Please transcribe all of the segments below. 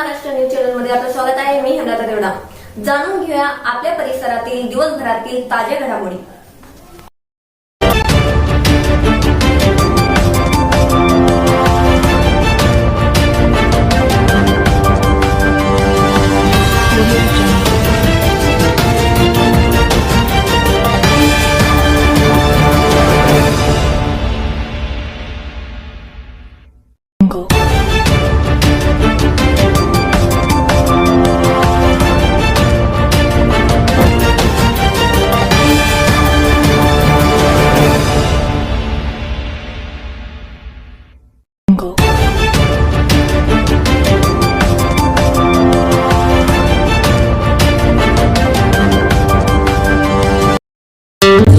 Maharashtra news चॅनलमध्ये आपलं स्वागत आहे. मी हनता देवडा. जाणून घेऊया आपल्या परिसरातील दिवसभरातील ताजे घडामोडी.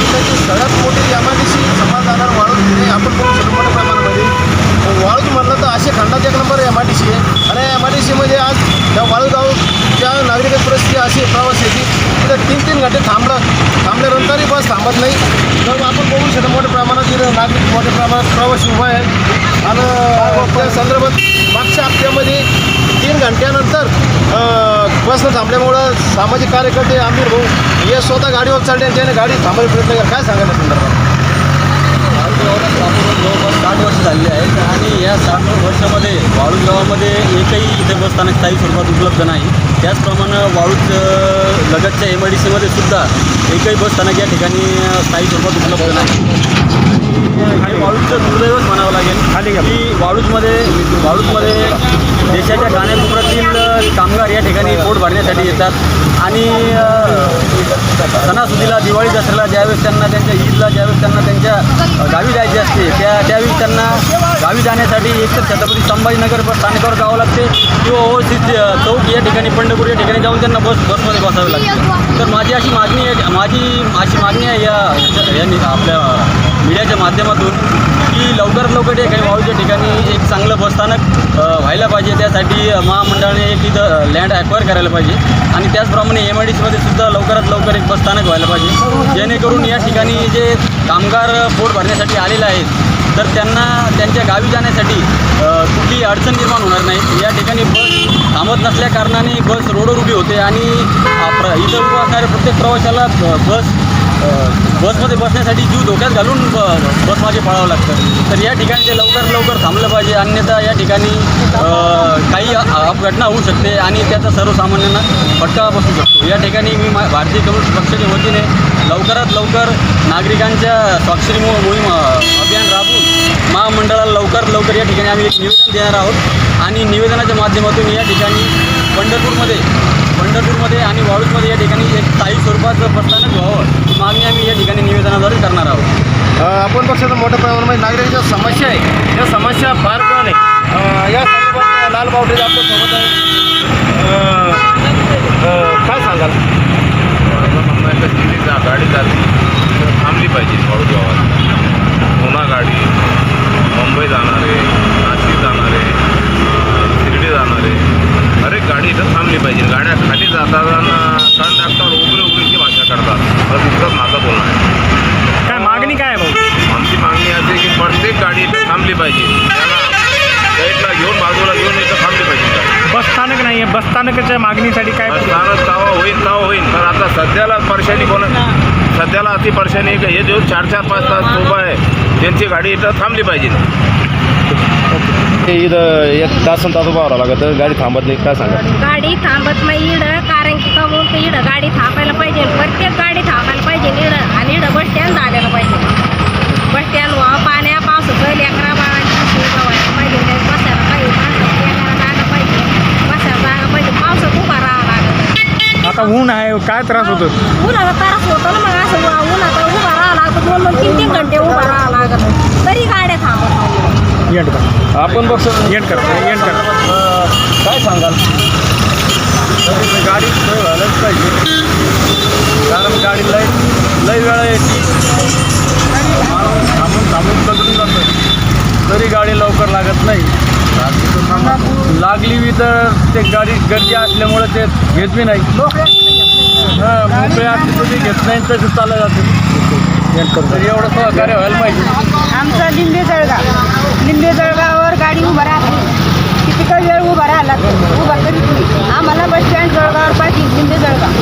संभाजीनगर सगळ्यात मोठी एम आय डी सी समाजदार वाळूज हे आपण बघू शकतो मोठ्या प्रमाणामध्ये. वाळूज म्हणलं तर असे खंडात एक number M I D C आहे. आणि एम आय डी सीमध्ये आज त्या वाळूज गावच्या नागरिक परिस्थिती अशी प्रवास येते तिथं तीन तीन घंटे थांबलं. थांबल्यानंतरही बस थांबत नाही. तर आपण बघू शकतो मोठ्या प्रमाणात तिथं नागरिक मोठ्या प्रमाणात प्रवास उभा आहे. आणि त्या संदर्भात मागच्या हप्त्यामध्ये तीन घंट्यानंतर बस थांबल्यामुळं सामाजिक कार्यकर्ते आमिर भाऊ हे स्वतः गाडीवर चढले आणि त्याने गाडी थांबायला प्रयत्न केला. काय सांगायला संदर्भात? जवळपास साठ वर्ष झाली आहेत आणि या साठ वर्षामध्ये वाळूज गावामध्ये एकही इथे बसस्थानक स्थायी स्वरूपात उपलब्ध नाही. त्याचप्रमाणे वाळूज लगतच्या एम आय डी सीमध्ये सुद्धा एकही बसस्थानक या ठिकाणी स्थायी स्वरूपात उपलब्ध नाही. हे वाळूजचं दुर्दैवच म्हणावं लागेल की वाळूजमध्ये वाळूजमध्ये देशाच्या कानाकोपऱ्यातील कामगार या ठिकाणी पोट भरण्यासाठी येतात. आणि सणासुदीला दिवाळी दसऱ्याला ज्यावेळेस त्यांना त्यांच्या ईदला ज्यावेळेस त्यांना त्यांच्या गावी जायचे असते त्या त्यावेळी त्यांना गावी जाण्यासाठी एकतर छत्रपती संभाजीनगर बस स्थानकावर जावं लागते. किंवा ओव्हरसीज चौक या ठिकाणी पंढरपूर या ठिकाणी जाऊन त्यांना बस बसमध्ये बसावे लागते. तर माझी अशी मागणी आहे माझी अशी मागणी आहे या यांनी आपल्या मीडियाच्या माध्यमातून की लवकरात लवकर या काही वाळूच्या ठिकाणी एक चांगलं बसस्थानक व्हायला पाहिजे. त्यासाठी महामंडळाने एक इथं लँड ॲक्वायर करायला पाहिजे. आणि त्याचप्रमाणे एम आय डी सीमध्ये सुद्धा लवकरात लवकर एक बसस्थानक व्हायला पाहिजे. जेणेकरून या ठिकाणी जे कामगार पोट भरण्यासाठी आलेले आहेत तर त्यांना त्यांच्या गावी जाण्यासाठी कुठली अडचण निर्माण होणार नाही. या ठिकाणी बस थांबत नसल्या कारणाने बस रोडवर उभी होते आणि प्र इथं उभं असणाऱ्या प्रत्येक प्रवाशाला बस बसमध्ये बसण्यासाठी जीव धोक्यात घालून ब बस मागे पळावं लागतं. तर या ठिकाणी ते लवकर लवकर थांबलं पाहिजे. अन्यथा या ठिकाणी काही अपघटना होऊ शकते आणि त्याचा सर्वसामान्यांना फटका बसू शकतो. या ठिकाणी मी मा भारतीय कम्युनिस्ट पक्षाच्या वतीने लवकरात लवकर नागरिकांच्या स्वाक्षरी मो मोहीम अ, अभियान राबवून महामंडळाला लवकरात लवकर या ठिकाणी आम्ही एक निवेदन देणार आहोत. आणि निवेदनाच्या माध्यमातून या ठिकाणी पंढरपूरमध्ये पंढरपूरमध्ये आणि वाळूजमध्ये या ठिकाणी एक स्थायी स्वरूपाचं प्रस्थानक व्हावं. ही मागणी आम्ही या ठिकाणी निवेदनाद्वारे करणार आहोत. आपण पक्षाचं मोठ्या प्रमाणामध्ये म्हणजे नागरिकांच्या समस्या आहे. या समस्या फार कळ या संदर्भात लाल बावटे आपल्यासोबत आहे अ, अ, काय सांगाल जी गाडी जाते तर थांबली पाहिजे वाळू गावात पुणा गाडी मुंबई जाणारे नाशिक जाणारे अं, शिर्डी जाणारे हर एक गाडी इथं थांबली गाड्या खाली जाताना कंडक्टर उघडे उघडीची भाषा करतात. बस इतकंच माझं बोलणं आहे. काय मागणी काय आहे भाऊ? आमची मागणी अशी आहे की प्रत्येक गाडी इथं थांबली पाहिजे. त्याला साईडला घेऊन बाजूला घेऊन इथं थांबली पाहिजे. गाडी बस स्थानक नाही आहे बस स्थानकाच्या मागणीसाठी काय स्थानक कावा होईल कावा होईल पण आता सध्याला परेशानी कोण सध्याला अति परेशानी हे जो चार चार पाच तास उभा आहे. त्यांची गाडी इथं थांबली पाहिजे. ते इथं एक तासन तास उभा राहावं लागत. गाडी थांबत नाही काय सांगा गाडी थांबत नाही इडं. कारण की कमवून तर इडं गाडी थांबायला पाहिजे. प्रत्येक गाडी थांबायला पाहिजे इडं आणि इडं बस स्टँड झालेलं पाहिजे. बस स्टँड व्हा पाण्या पावसाचं लेकरा बाळांची सुविधा व्हायला पाहिजे. त्यात बसायला पाहिजे माणसाला लेकराला जागा पाहिजे. बसायला जागा पाहिजे. पावसात उभा राहावं लागत. आता ऊन आहे काय त्रास होतो? उन्हाचा त्रास होतो ना मग असं उन्हाचा उभा राहावं लागतं. दोन दोन तीन तीन घंटे उभा राहावं लागत. तरी गाड्या येणकर आपण बघ सर. एंड येणकर काय सांगाल? गाडी सोय व्हायलाच पाहिजे. कारण गाडी लय लय वेळा येते. आपण थांबून थांबून जातो. तरी गाडी लवकर लागत नाही लागली बी तर ते गाडी गर्दी असल्यामुळे ते घेत बी नाही. हां मोकळे असली तर घेत नाही तसं चाललं जाते. तर एवढं सहकार्य व्हायला पाहिजे. आमचं लिंबे जळगाव. लिंबे जळगावावर गाडी उभं राहते. किती वेळ उभा राहिला उभा करीत नाही आम्हाला बस स्टँड जळगावर पाहिजे लिंबे जळगाव.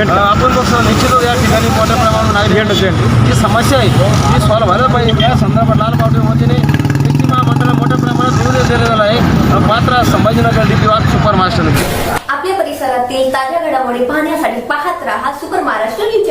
अ, आपण बघतो निश्चितच या ठिकाणी मोठ्या प्रमाणावर नागरिक जी समस्या आहे ती सॉल्व्ह व्हायला पाहिजे. त्या संदर्भात लाल पावटे वतीने एस टी महामंडळाला मोठ्या प्रमाणात निर्देश दिला गेला आहे. अ, मात्र Sambhajinagar DP Wagh super master आपल्या परिसरातील ताज्या घडामोडी पाहण्यासाठी पाहत राहा सुपर महाराष्ट्र न्यूज